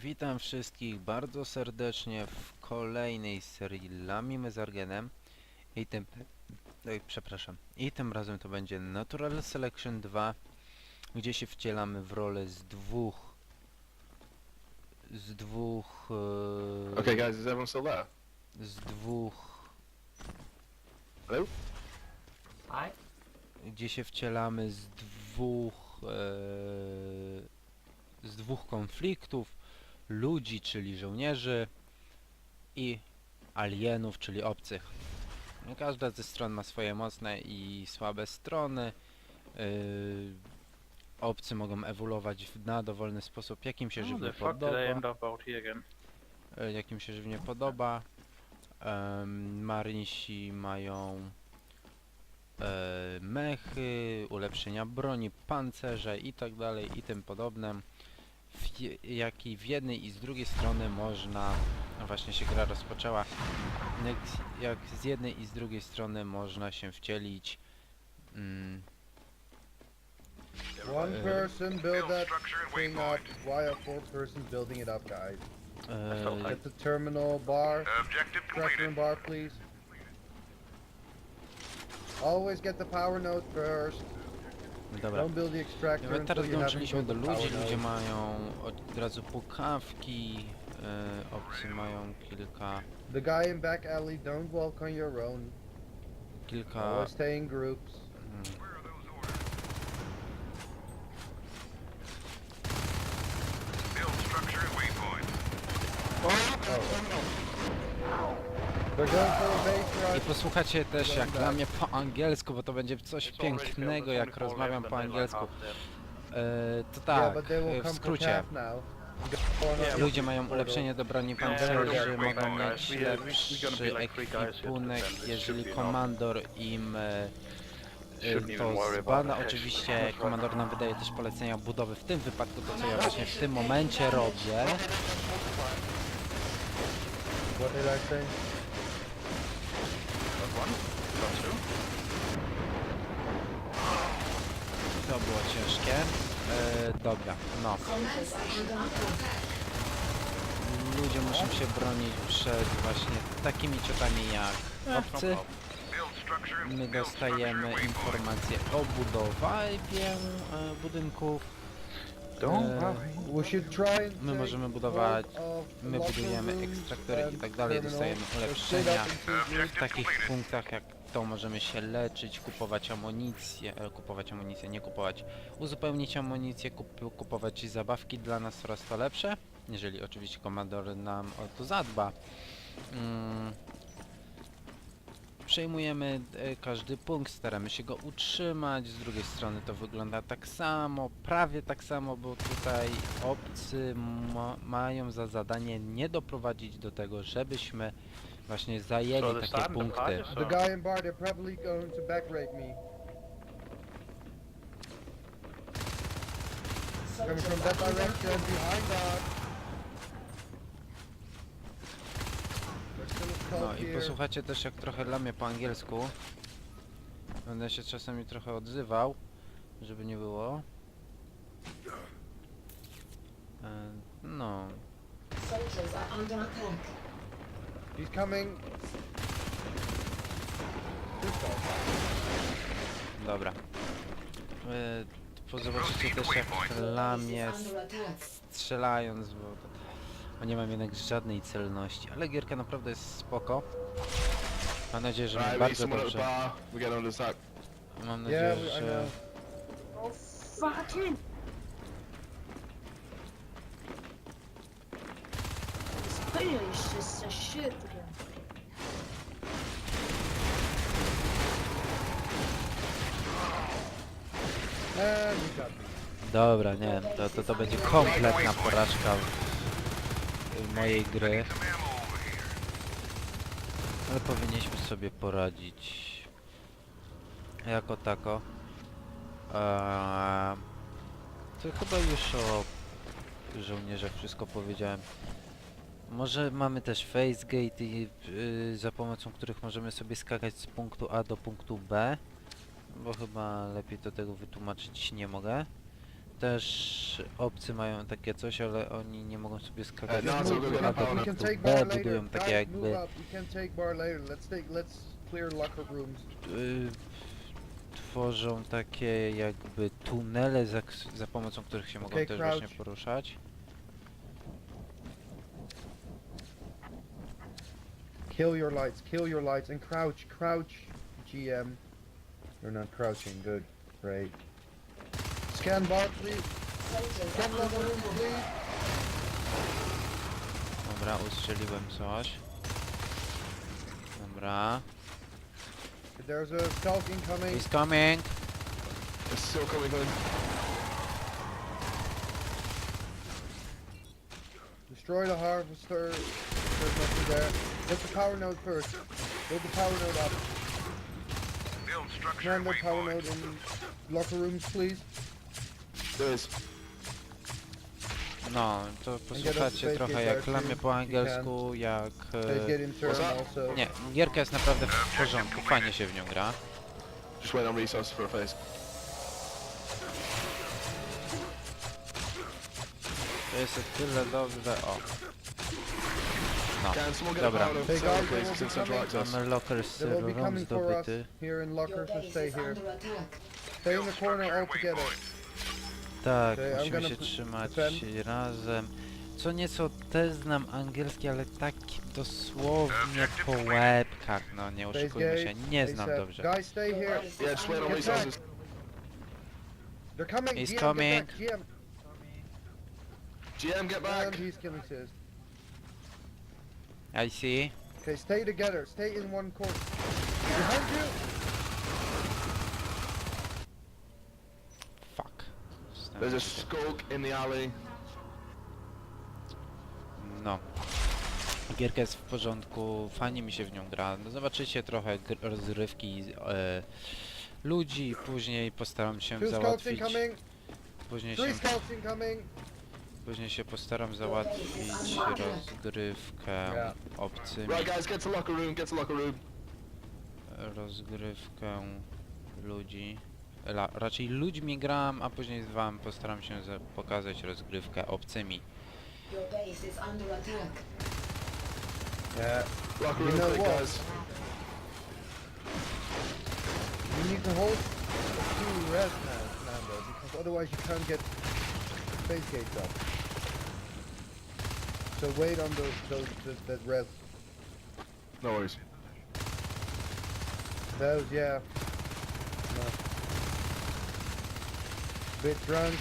Witam wszystkich bardzo serdecznie w kolejnej serii Lamimy z Argenem i tym, oj, przepraszam, i tym razem to będzie Natural Selection 2, gdzie się wcielamy w rolę z dwóch z dwóch e, Okay, guys, is everyone still there? z dwóch Hello? Hi. gdzie się wcielamy z dwóch e, z dwóch konfliktów ludzi, czyli żołnierzy i alienów, czyli obcych. Każda ze stron ma swoje mocne i słabe strony. Yy, obcy mogą ewoluować w- na dowolny sposób, jak im się How żywnie podoba. end up out here again? e, jak im się żywnie podoba. Em, mają e, mechy, ulepszenia broni, pancerze i tak dalej i tym podobne. W, jak i w jednej i z drugiej strony można, no właśnie się gra rozpoczęła, jak, z- jak z jednej i z drugiej strony można się wcielić mm, One Uh, person build that thing up while four persons building it up, guys. e, Get the terminal bar, Objective completed. bar, please. Always get the power node first. Dobra. Don't build the extractor Nawet until teraz you dołączyliśmy do ludzi, power ludzie node. mają od razu pukawki, e, obcy mają kilka, The guy in back alley, don't walk on your own. kilka, Always stay in groups. mm, Build structure at waypoint. They're going for a base I rush. Posłuchacie też jak dla mnie po angielsku, bo to będzie coś pięknego jak rozmawiam po angielsku. E, to tak, e, w skrócie. Ludzie mają ulepszenie do broni pancerzy, mogą mieć lepszy ekwipunek, jeżeli komandor im e, to zbada. Oczywiście komandor nam wydaje też polecenia budowy, w tym wypadku to co ja właśnie w tym momencie robię. What did I say? To było ciężkie. E, dobra, no. Ludzie muszą się bronić przed właśnie takimi ciotami jak obcy. Build structure. My dostajemy informacje o budowie e, budynków. Don't E, worry. My możemy budować, my budujemy ekstraktory i tak dalej, dostajemy ulepszenia. W takich punktach jak to możemy się leczyć, kupować amunicję, e, kupować amunicję, nie kupować, uzupełnić amunicję, kup, kupować zabawki dla nas coraz to lepsze, jeżeli oczywiście komandor nam o to zadba. Mm. Przejmujemy e, każdy punkt, staramy się go utrzymać, z drugiej strony to wygląda tak samo, prawie tak samo, bo tutaj obcy ma, mają za zadanie nie doprowadzić do tego, żebyśmy właśnie So zajęli they're takie starting to punkty. fight us, The or- guy in bar, they're probably going to back rape me. Coming from that direction, behind us. There's still a No i posłuchajcie też jak trochę lamię po angielsku. Będę się czasami trochę odzywał, żeby nie było. E, No, Soldiers are under attack. He's coming. dobra. E, Pozobaczycie też jak lamię under attack. strzelając, bo, to, bo nie mam jednak żadnej celności. Ale gierka naprawdę jest spoko. Mam nadzieję, że mi Right, we need bardzo someone at the dobrze. bar. We're getting under attack. Mam Yeah, nadzieję, we- I że... know. Fucking! Got me. Dobra, nie, to, to, to będzie kompletna porażka mojej gry. Ale powinniśmy sobie poradzić jako tako. Eee, to chyba już o żołnierzach wszystko powiedziałem. Może mamy też facegate, i, yy, za pomocą których możemy sobie skakać z punktu A do punktu B. Bo chyba lepiej to tego wytłumaczyć nie mogę. Też obcy mają takie coś, ale oni nie mogą sobie skakać. No, co punktu go A na do pełno. We can take B, bar later. budują takie Guys, move jakby up. We can take bar later. Let's take. Let's clear locker rooms. y, tworzą takie jakby tunele, za, za pomocą których się mogą Okej, też crouch. właśnie poruszać. Kill your lights. Kill your lights and crouch. Crouch. GM. You're not crouching. Good. Great. Scan bar, please. Soldiers Scan are room, please. Dobra, ustrzeliłem coś. Dobra. There's a stealth incoming. He's coming! It's still coming in. Destroy the harvester. There's nothing there. Get the power node first. Build the power node up. Build structure Command and the power waypoint. node in locker rooms, please. No, to posłuchacie trochę jak too, po angielsku, jak... E, nie, gierka jest naprawdę w porządku, fajnie się w nią gra. Just wait on resources for a face. To jest o tyle dobrze, o. No, Can someone get a Dobra. power of they will be coming. access. mamy locker They will be room coming for us zdobyty. here in Your lockers, so base stay is here. under attack. Stay in the corner structure Tak, Okay, I'm musimy gonna się trzymać razem. Co nieco też znam angielski, ale tak dosłownie po łebkach, no nie Base oszukujmy się, gate. nie znam dobrze. Guys, stay Your here. base is Yeah, just wait on under Get back. resources. They're coming. He's GM, get coming. back. GM. GM, get back. And he's killing sis. I see. Okay, stay together. Stay in one corner. Behind you. There's a skulk in the alley. No. Gierka jest w porządku, fajnie mi się w nią gra. No, zobaczycie trochę gr- rozrywki e, ludzi, później postaram się Two scouts załatwić. incoming. Później się, Three scouts incoming. później się postaram załatwić rozgrywkę Yeah. obcymi. Right, guys, get to locker room. Get to locker room. rozgrywkę ludzi. La, raczej ludźmi gram, a później wam postaram się za, pokazać rozgrywkę obcymi. Your base is under attack. Yeah. Locker You room, know quick, what? guys. You need to hold two res now, Nando, because otherwise you can't get space gates up. So wait on those, those, that, that res. No worries. Those, yeah. No. Bit drunk.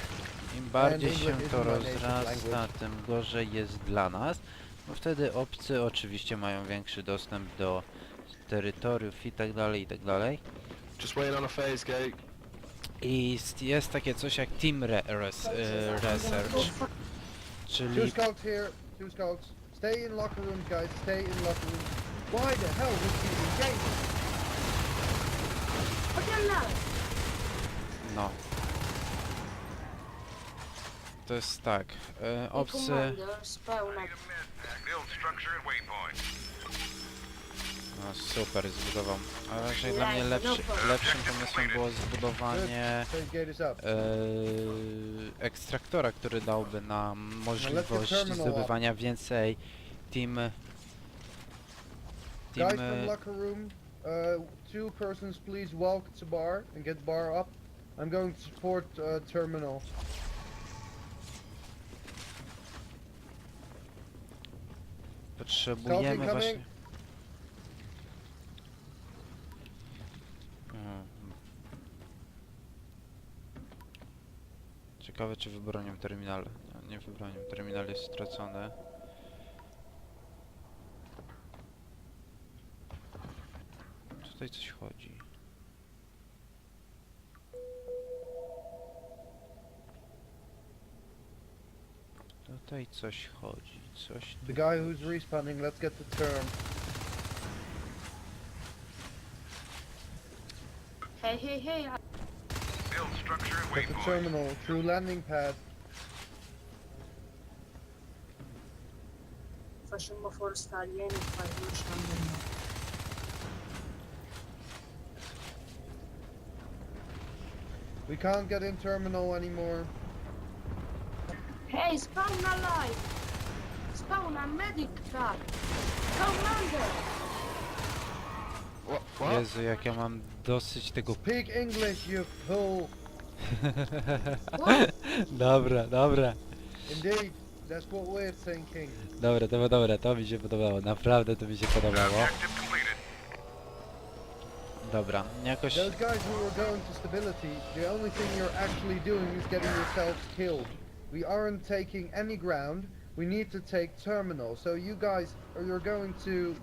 Im bardziej się English to is my native rozrasta, language. tym gorzej jest dla nas, bo wtedy obcy oczywiście mają większy dostęp do terytoriów i tak dalej, i tak dalej. Just wait on a phase gate. I jest- jest takie coś jak Team re res e, Research. Two czyli scouts here. Two scouts. Stay in locker rooms, guys. Stay in locker rooms. Why the hell would you engage? No. To jest tak, e, obcy... No super, zbudował. A raczej dla mnie lepszy, lepszym pomysłem było zbudowanie e, ekstraktora, który dałby nam możliwość terminal zdobywania więcej team... Guys Team... from locker room, uh, two persons please walk to bar and get bar up. I'm going to support uh, terminal. Potrzebujemy właśnie... Mhm. Ciekawe czy wybronią terminal. Nie, nie wybronią. Terminal jest stracony. Tutaj coś chodzi. Tutaj coś chodzi. Coś The guy who's respawning, let's get the turn. Hej, hej, hej! Build structure and Get the waypoint. terminal through landing pad. Facciamo forza alieni poi riusciamo. We can't get in terminal anymore. Ej, spawn alive! Spawn a medic car! Commander! What? What? Jezu, jak ja mam dosyć tego... Speak English, you fool. What? Dobra, dobra. Indeed, that's what we're thinking. Dobra, to dobra, to mi się podobało. Naprawdę to mi się podobało. Objective completed. Dobra, jakoś... Those guys who are going to stability, the only thing you're actually doing is getting yourselves killed. We aren't taking any ground. We need to take terminal. So you guys, or you're going to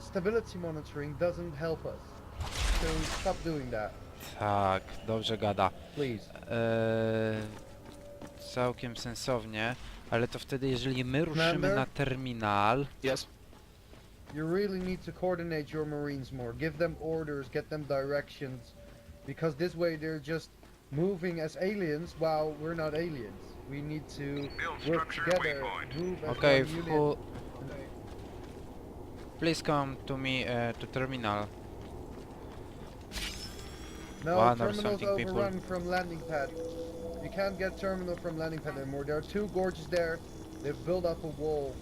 stability monitoring doesn't help us. So stop doing that, Tak, dobrze gada. please. Eee, całkiem sensownie, ale to wtedy jeżeli my ruszymy Commander? na terminal... Yes. You really need to coordinate your marines more. Give them orders, get them directions, because this way they're just moving as aliens while we're not aliens. We need to work together, move as Okay, one unit. who... Please come to me uh, to terminal. No, One or terminal's something, people. overrun from landing pad. You can't get terminal from landing pad anymore. There are two gorges there. They've built up a wall.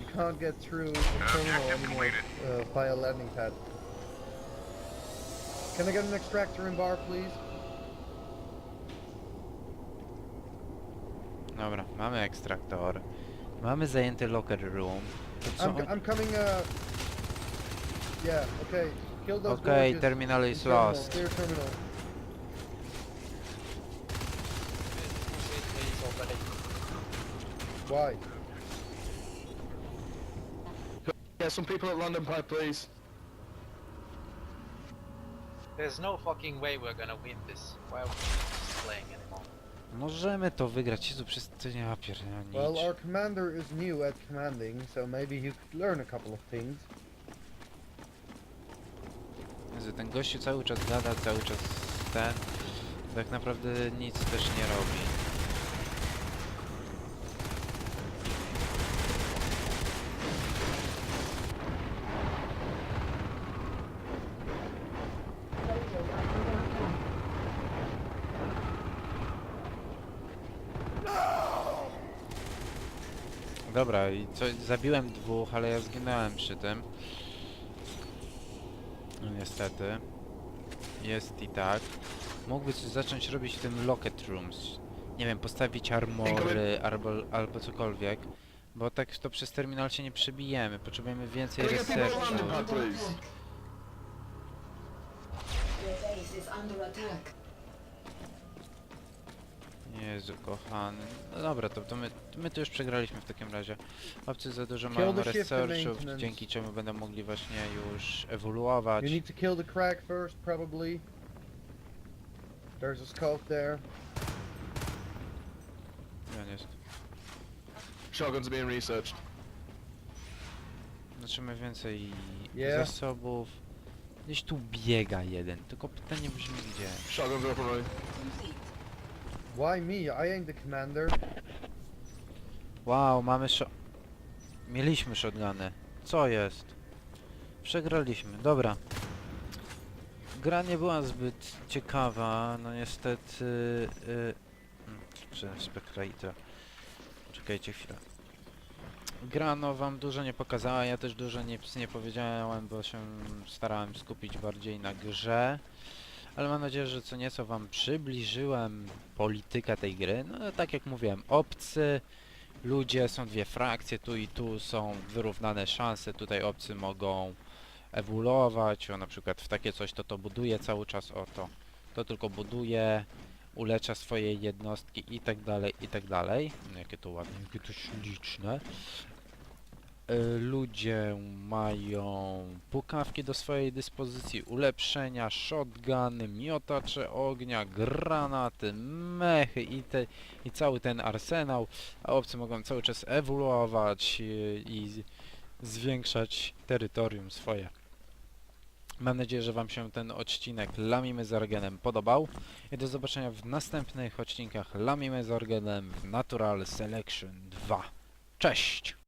You can't get through the terminal Objective anymore uh, via landing pad. Can I get an extractor in bar, please? Dobra, mamy ekstraktor. Mamy zajęty locker room. To co? I'm, I'm coming. Uh, yeah. Okay. Kill those Okej, gorges terminal is terminal, lost. Clear terminal. Why? Get some people at London Pipe, please. There's no fucking way we're gonna win this. Why are we just playing anymore? Możemy to wygrać. Jezu, przez to ja pierdolę Well, our commander is new at commanding, so maybe he could learn a couple of things. Jezu, ten gościu cały czas gada, cały czas ten... Tak naprawdę nic też nie robi. Dobra, i co, zabiłem dwóch, ale ja zginąłem przy tym. No niestety. Jest i tak. Mógłby coś zacząć robić w tym locket rooms. Nie wiem, postawić armory albo, albo cokolwiek. Bo tak to przez terminal się nie przebijemy. Potrzebujemy więcej please? Your base is under attack. Jezu, kochany. No dobra, to, to my, to my to już przegraliśmy w takim razie. Chłopcy za dużo Kill mają the shift maintenance. dzięki czemu będą mogli właśnie już ewoluować. You need to kill the crack first, probably. There's a scope there. Gdzie on jest? Shotguns are being researched. Zaczynamy więcej Yeah. zasobów. Gdzieś tu biega jeden, tylko pytanie brzmi gdzie. Shotguns are up and running. Why me? I ain't the commander. Wow, mamy szo... Mieliśmy shotguny. Co jest? Przegraliśmy, dobra. Gra nie była zbyt ciekawa, no niestety... Yy, czy. Czekajcie chwilę. Gra no wam dużo nie pokazała, ja też dużo nic nie powiedziałem, bo się starałem skupić bardziej na grze. Ale mam nadzieję, że co nieco wam przybliżyłem politykę tej gry. No tak jak mówiłem, obcy, ludzie, są dwie frakcje, tu i tu są wyrównane szanse, tutaj obcy mogą ewoluować, o na przykład w takie coś to to buduje cały czas, o to, to tylko buduje, ulecza swoje jednostki i tak dalej, i tak dalej. No, Jakie to ładne, jakie to śliczne. Y, Ludzie mają pukawki do swojej dyspozycji, ulepszenia, shotguny, miotacze ognia, granaty, mechy i, te, i cały ten arsenał, a obcy mogą cały czas ewoluować y, i zwiększać terytorium swoje. Mam nadzieję, że Wam się ten odcinek Lamimy z Orgenem podobał i do zobaczenia w następnych odcinkach Lamimy z Orgenem w Natural Selection 2. Cześć!